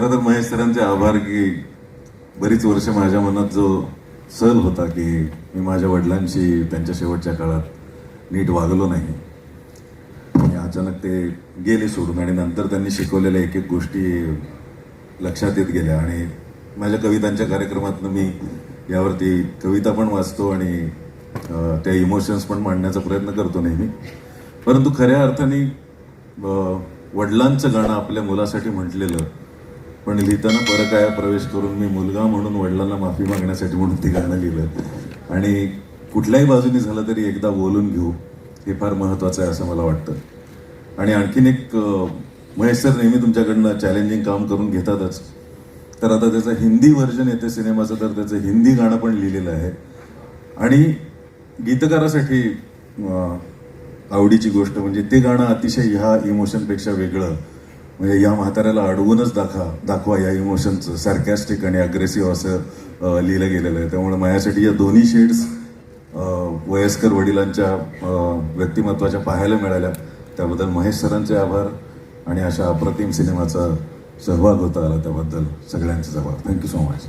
खरं तर महेश सरांचे आभार की बरीच वर्ष माझ्या मनात जो सल होता की मी माझ्या वडिलांशी त्यांच्या शेवटच्या काळात नीट वागलो नाही. आणि अचानक ते गेले सोडून आणि नंतर त्यांनी शिकवलेल्या एक एक गोष्टी लक्षात येत गेल्या आणि माझ्या कवितांच्या कार्यक्रमातनं मी यावरती कविता पण वाचतो आणि त्या इमोशन्स पण मांडण्याचा प्रयत्न करतो नेहमी. परंतु खऱ्या अर्थाने वडिलांचं गाणं आपल्या मुलासाठी म्हटलेलं पण लिहिताना परकाया प्रवेश करून मी मुलगा म्हणून वडिलांना माफी मागण्यासाठी म्हणून ते गाणं लिहिलं. आणि कुठल्याही बाजूनी झालं तरी एकदा बोलून घेऊ हे फार महत्वाचं आहे असं मला वाटतं. आणि आणखीन एक महेश सर नेहमी तुमच्याकडनं चॅलेंजिंग काम करून घेतातच. तर आता त्याचं हिंदी व्हर्जन येते सिनेमाचं तर त्याचं हिंदी गाणं पण लिहिलेलं आहे. आणि गीतकारासाठी आवडीची गोष्ट म्हणजे ते गाणं अतिशय ह्या इमोशनपेक्षा वेगळं. म्हणजे या म्हाताऱ्याला अडवूनच दाखवा दाखवा या इमोशनचं सॅरकॅस्टिक आणि अग्रेसिव्ह असं लिहिलं गेलेलं आहे. त्यामुळे माझ्यासाठी या दोन्ही शेड्स वयस्कर वडिलांच्या व्यक्तिमत्वाच्या पाहायला मिळाल्या. त्याबद्दल महेश सरांचे आभार आणि अशा अप्रतिम सिनेमाचा सहभाग होता आला त्याबद्दल सगळ्यांचे आभार थँक्यू सो मच